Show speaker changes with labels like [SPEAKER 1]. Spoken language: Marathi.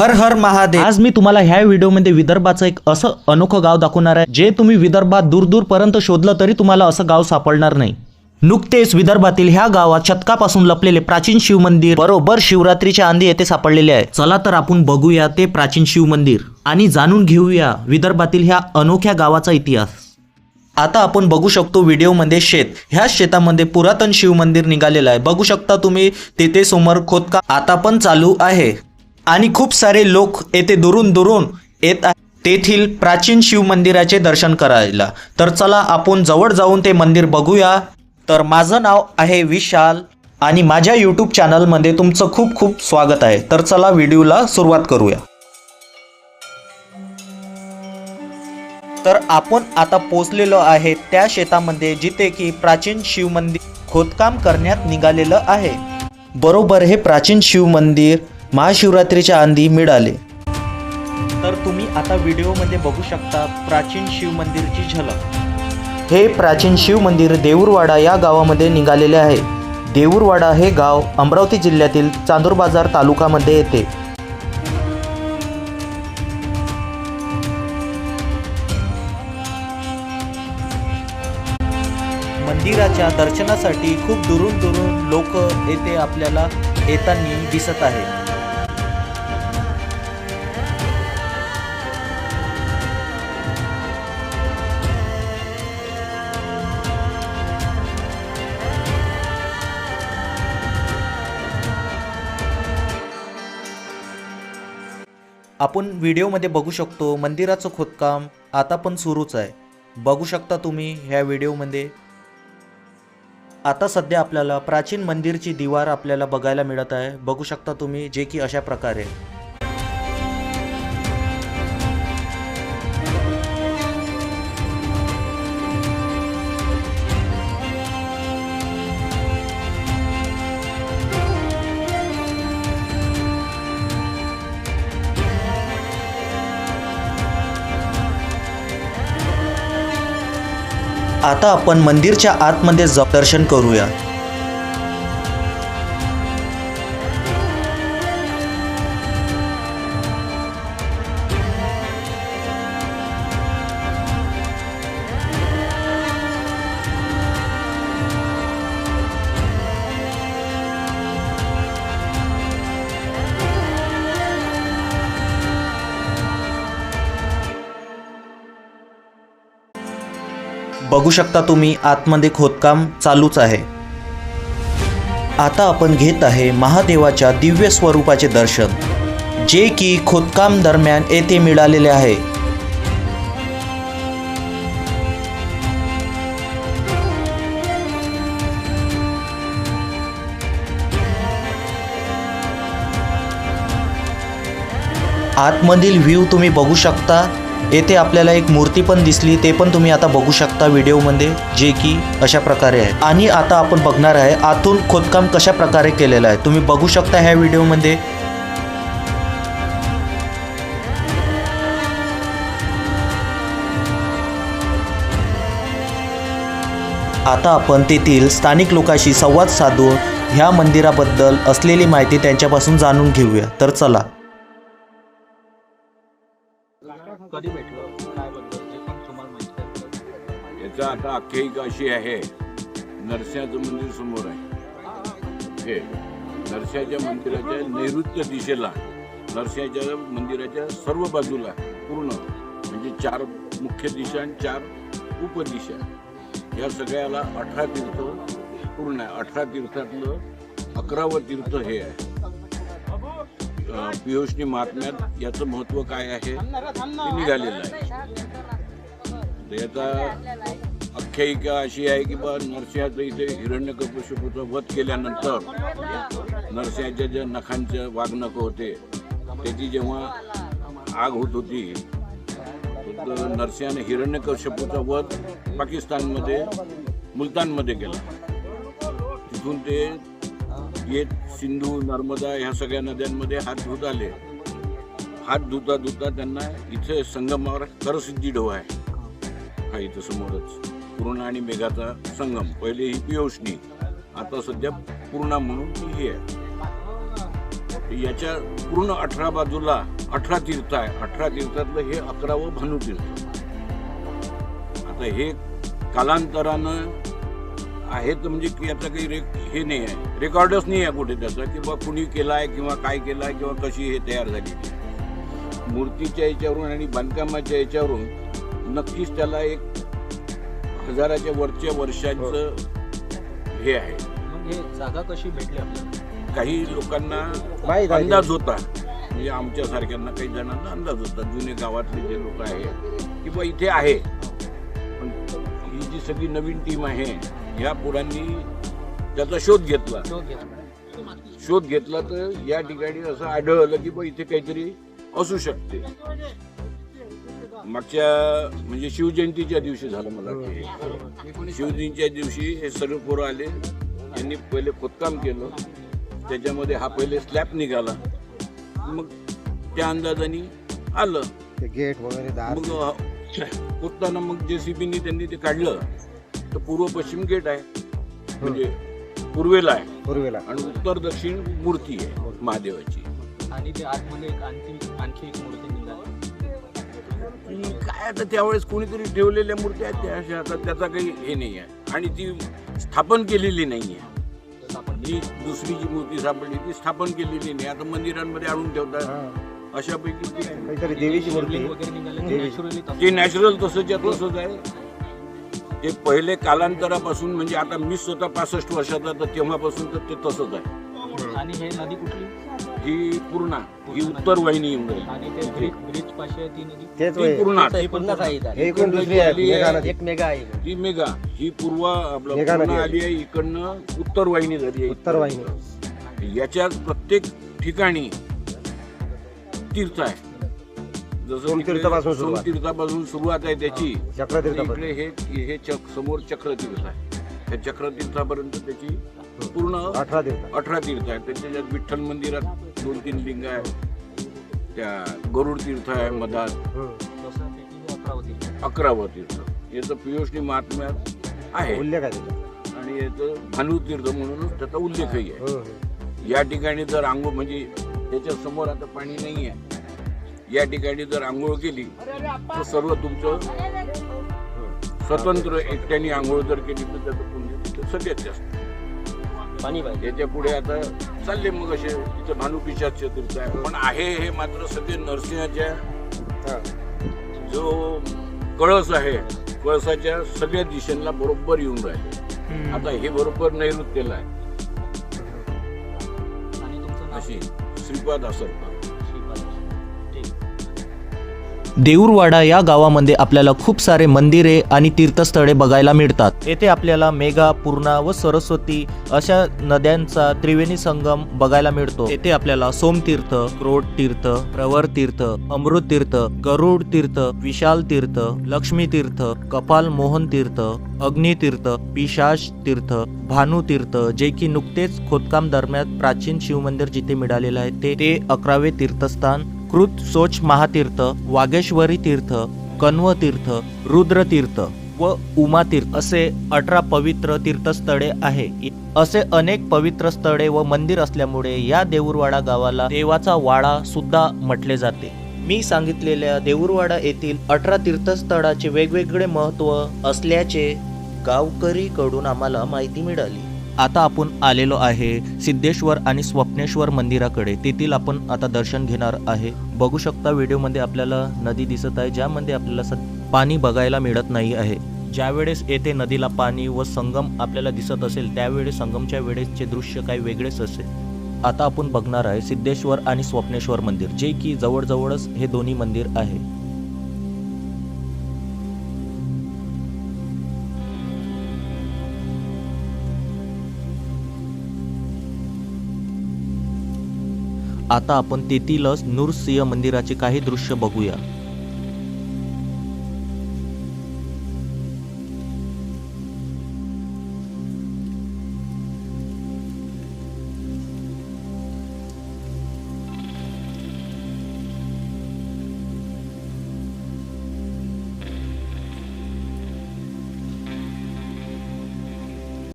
[SPEAKER 1] हर हर महादेव. आज मी तुम्हाला ह्या व्हिडिओमध्ये विदर्भाचं एक असं अनोखं गाव दाखवणार आहे जे तुम्ही विदर्भात दूर दूरपर्यंत शोधलं तरी तुम्हाला असं गाव सापडणार नाही. नुकतेच विदर्भातील ह्या गावात शतकापासून लपलेले प्राचीन शिवमंदिर बरोबर शिवरात्रीच्या आंधी येथे सापडलेले आहे. चला तर आपण बघूया ते प्राचीन शिवमंदिर आणि जाणून घेऊया विदर्भातील ह्या अनोख्या गावाचा इतिहास. आता आपण बघू शकतो व्हिडिओमध्ये शेत. ह्या शेतामध्ये पुरातन शिवमंदिर निघालेलं आहे. बघू शकता तुम्ही तेथे समोर खोदकाम आता पण चालू आहे. आणि खूप सारे लोक येथे दुरून दुरून येत आहे. तेथील प्राचीन शिव मंदिराचे दर्शन करायला. तर चला आपण जवळ जाऊन ते मंदिर बघूया. तर माझं नाव आहे विशाल आणि माझ्या यूट्यूब चॅनलमध्ये तुमचं खूप खूप स्वागत आहे. तर चला व्हिडिओला सुरुवात करूया. तर आपण आता पोचलेलो आहे त्या शेतामध्ये जिथे की प्राचीन शिव मंदिर खोदकाम करण्यात निघालेलं आहे. बरोबर हे प्राचीन शिव मंदिर महाशिवरात्रीच्या आंधी मिळाले. तर तुम्ही आता व्हिडिओमध्ये बघू शकता प्राचीन शिव मंदिरची झलक. हे प्राचीन शिव मंदिर देऊरवाडा या गावामध्ये निघालेले आहे. देऊरवाडा हे गाव अमरावती जिल्ह्यातील चांदूर बाजार तालुक्यामध्ये येते. मंदिराच्या दर्शनासाठी खूप दुरून दुरून लोक येथे आपल्याला येताना दिसत आहे आपण व्हिडिओमध्ये बघू शकतो मंदिराचं खोदकाम आता पण सुरूच आहे. बघू शकता तुम्ही ह्या व्हिडिओमध्ये. आता सध्या आपल्याला प्राचीन मंदिरची दिवार आपल्याला बघायला मिळत आहे. बघू शकता तुम्ही जे की अशा प्रकारे. आता आपण मंदिरच्या आतमध्ये दर्शन करूया. बघू शकता तुम्ही आतमध्ये खोदकाम चालूच आहे. आता आपण घेत आहे महादेवाच्या दिव्य स्वरूपाचे दर्शन जे की खोदकाम दरम्यान येथे मिळालेले आहे. आतमधील व्ह्यू तुम्ही बघू शकता. येथे आपल्याला एक मूर्ती पण दिसली ते पण तुम्ही आता बघू शकता व्हिडिओमध्ये जे की अशा प्रकारे आहे. आणि आता आपण बघणार आहे आतून खोदकाम कशा प्रकारे केलेलं आहे. तुम्ही बघू शकता ह्या व्हिडिओमध्ये. आता आपण तेथील स्थानिक लोकांशी संवाद साधून ह्या मंदिराबद्दल असलेली माहिती त्यांच्यापासून जाणून घेऊया. तर चला.
[SPEAKER 2] कधी भेटलं? काय बद्दल पण तुम्हाला माहिती आहे.
[SPEAKER 3] याचा आता आख्यायिका अशी आहे नरसिंहाचं मंदिर समोर आहे. हे नरसिंहाच्या मंदिराच्या नैऋत्य दिशेला नरसिंहाच्या मंदिराच्या सर्व बाजूला पूर्ण म्हणजे चार मुख्य दिशा आणि चार उपदिशा. या सगळ्याला अठरा तीर्थ पूर्ण आहे. अठरा तीर्थातलं अकरावं तीर्थ हे आहे. पियुषनी महात्म्यात याचं महत्त्व काय आहे? ते निघालेलं आहे. तर याचा आख्यायिका अशी आहे की बा नरसिंहाचं इथे हिरण्यकपुष्पूचा वध केल्यानंतर नरसिंहाच्या ज्या नखांचे वाघनख होते त्याची जेव्हा आग होत होती तर नरसिंहाने हिरण्यकश्यपूचा वध पाकिस्तानमध्ये मुलतानमध्ये केला. तिथून ते येत सिंधू नर्मदा ह्या सगळ्या नद्यांमध्ये हात धुत आले. हात धुता धुता त्यांना इथे संगमावर करसिद्धी ढो आहे. हा इथं समोरच. पूर्णा आणि मेघाचा संगम. पहिले ही पियोषणी. आता सध्या पूर्णा म्हणून ती ही आहे. याच्या पूर्ण अठरा बाजूला अठरा तीर्थ आहे. अठरा तीर्थातलं हे अकरावं भानुतीर्थ. आता हे कालांतरानं आहे तर म्हणजे की याचा काही रेक हे नाही आहे. रेकॉर्डच नाही आहे कुठे त्याचा की बा कुणी केलाय किंवा काय केलाय किंवा कशी हे तयार झाली. मूर्तीच्या याच्यावरून आणि बांधकामाच्या याच्यावरून नक्कीच त्याला एक हजाराच्या वरच्या वर्षांचं हे. आहे.
[SPEAKER 2] मग हे जागा कशी भेटली आपल्याला?
[SPEAKER 3] काही लोकांना
[SPEAKER 4] आहे.
[SPEAKER 3] अंदाज होता. म्हणजे आमच्या सारख्यांना काही जणांना अंदाज होता. जुने गावातले जे लोक आहेत की बा इथे आहे. पण ही जी सगळी नवीन टीम आहे ह्या पोरांनी त्याचा शोध घेतला.
[SPEAKER 2] शोध घेतला.
[SPEAKER 3] शोध घेतला तर या ठिकाणी असं आढळलं की बा इथे काहीतरी असू शकते. मागच्या म्हणजे शिवजयंतीच्या दिवशी झालं मला शिवजयंतीच्या दिवशी हे सर्व पोरं आले. यांनी पहिले खोदकाम केलं. त्याच्यामध्ये हा पहिले स्लॅब निघाला. मग त्या अंदाजाने आलं.
[SPEAKER 4] ते गेट वगैरे दार
[SPEAKER 3] मग खोदताना मग जे सी बीनी त्यांनी ते काढलं. तर पूर्व पश्चिम गेट आहे. म्हणजे पूर्वेला आहे.
[SPEAKER 4] पूर्वेला.
[SPEAKER 3] आणि उत्तर दक्षिण मूर्ती आहे महादेवाची.
[SPEAKER 2] आणि ते आतमध्ये एक आणखी आणखी एक मूर्ती निघाली.
[SPEAKER 3] काय आता त्यावेळेस कोणीतरी ठेवलेल्या मूर्त्या आहेत त्या? अशा आता त्याचा काही हे नाही आहे. आणि ती स्थापन केलेली नाही आहे.
[SPEAKER 2] जसं आपण
[SPEAKER 3] जी दुसरी जी मूर्ती सापडली ती स्थापन केलेली नाही. आता मंदिरांमध्ये आणून ठेवतात.
[SPEAKER 4] हा.
[SPEAKER 3] अशापैकी ती
[SPEAKER 4] काहीतरी देवीची मूर्ती
[SPEAKER 2] शिवलिंग वगैरे निघाले. नॅचरली
[SPEAKER 3] ते नॅचरल तसंच आहे तसंच आहे. ते पहिले कालांतरापासून म्हणजे आता मी स्वतः पासष्ट वर्षाचा तर तेव्हापासून तर ते तसंच आहे.
[SPEAKER 2] आणि हे नदी कुठली?
[SPEAKER 3] ही पूर्णा ही उत्तर वाहिनी येऊन राहिली.
[SPEAKER 2] आणि ते ब्रिज ब्रिज पाशी आहे ती नदी?
[SPEAKER 4] तेच
[SPEAKER 3] ती
[SPEAKER 4] होय.
[SPEAKER 3] पूर्णा
[SPEAKER 2] ती पूर्ण.
[SPEAKER 4] हे कोण दुसरी आहे. मेघा नदी.
[SPEAKER 2] एक मेगा आहे.
[SPEAKER 3] ही मेघा ही पूर्व आपलं
[SPEAKER 4] मेघा नदी
[SPEAKER 3] पूर्णा
[SPEAKER 4] आहे.
[SPEAKER 3] आली आहे इकडनं उत्तर वाहिनी झाली आहे.
[SPEAKER 4] उत्तर वाहिनी.
[SPEAKER 3] याच्यात प्रत्येक ठिकाणी तीर्थ आहे.
[SPEAKER 4] सोमतीर्थापासून
[SPEAKER 3] इकडे
[SPEAKER 4] सुरुवात.
[SPEAKER 3] सोमतीर्थापासून सुरुवात आहे त्याची.
[SPEAKER 4] चक्रतीर्थ
[SPEAKER 3] इकडे हे हे चक समोर चक्रतीर्थ आहे. त्या चक्रतीर्थापर्यंत त्याची पूर्ण
[SPEAKER 4] अठरा तीर्थ.
[SPEAKER 3] अठरा तीर्थ आहेत त्याच्यात विठ्ठल मंदिरात दोन तीन लिंग आहे त्या गरुड तीर्थ आहे मधात.
[SPEAKER 4] हम्म.
[SPEAKER 3] अकरावं तीर्थ. याचं पियुषणी महात्म्यात आहे.
[SPEAKER 4] उल्लेख आहे त्याचा.
[SPEAKER 3] आणि याचं भानू तीर्थ म्हणूनच त्याचा उल्लेखही आहे.
[SPEAKER 4] हम्म.
[SPEAKER 3] या ठिकाणी जर आंघोळ म्हणजे त्याच्यासमोर आता पाणी नाही आहे या ठिकाणी जर आंघोळ केली तर सर्व तुमचं स्वतंत्र एकट्याने आंघोळ जर केली तर त्याचं पुण्य तिथं सगळ्यात जास्त.
[SPEAKER 2] पाणी पाहिजे.
[SPEAKER 3] याच्यापुढे आता चालले मग असे तिथं भानू पिशाच तीर्थ आहे. पण आहे हे मात्र सगळे नरसिंहाच्या
[SPEAKER 4] हा.
[SPEAKER 3] जो कळस आहे कळसाच्या सगळ्या दिशेला बरोबर येऊन राहिले. आता हे बरोबर नैऋत्यला आहे.
[SPEAKER 2] आणि तुमचं नाव?
[SPEAKER 3] अशी श्रीपाद असरकर
[SPEAKER 1] देऊरवाडा या गावामध्ये आपल्याला खूप सारे मंदिरे आणि तीर्थस्थळे बघायला मिळतात. येथे आपल्याला मेघा पूर्णा व सरस्वती अशा नद्यांचा त्रिवेणी संगम बघायला मिळतो. येथे आपल्याला सोमतीर्थ क्रोड तीर्थ प्रवर तीर्थ अमृत तीर्थ गरुड तीर्थ विशाल तीर्थ लक्ष्मी तीर्थ कपाल मोहन तीर्थ अग्नितीर्थ पिशाश तीर्थ भानुतीर्थ जे की नुकतेच खोदकाम दरम्यान प्राचीन शिवमंदिर जिथे मिळालेलं आहे ते अकरावे तीर्थस्थान कृत सोच महातीर्थ वागेश्वरी तीर्थ कण्वतीर्थ रुद्रतीर्थ व उमा तीर्थ असे अठरा पवित्र तीर्थस्थळे आहे. असे अनेक पवित्र स्थळे व मंदिर असल्यामुळे या देऊरवाडा गावाला देवाचा वाडा सुद्धा म्हटले जाते. मी सांगितलेल्या देऊरवाडा येथील अठरा तीर्थस्थळाचे वेगवेगळे महत्त्व असल्याचे गावकरीकडून आम्हाला माहिती मिळाली. आता आपण आलेलो आहे सिद्धेश्वर आणि स्वप्नेश्वर मंदिराकडे. तेथील आपण आता दर्शन घेणार आहे. बघू शकता व्हिडिओमध्ये आपल्याला नदी दिसत आहे ज्यामध्ये आपल्याला पाणी बघायला मिळत नाही आहे. ज्यावेळेस येथे नदीला पाणी व संगम आपल्याला दिसत असेल त्यावेळेस संगमच्या वेळेसचे दृश्य काही वेगळेच असेल. आता आपण बघणार आहे सिद्धेश्वर आणि स्वप्नेश्वर मंदिर जे की जवळजवळच हे दोन्ही मंदिर आहे. आता आपण तेथीलच नूरसिंह मंदिराचे काही दृश्य बघूया.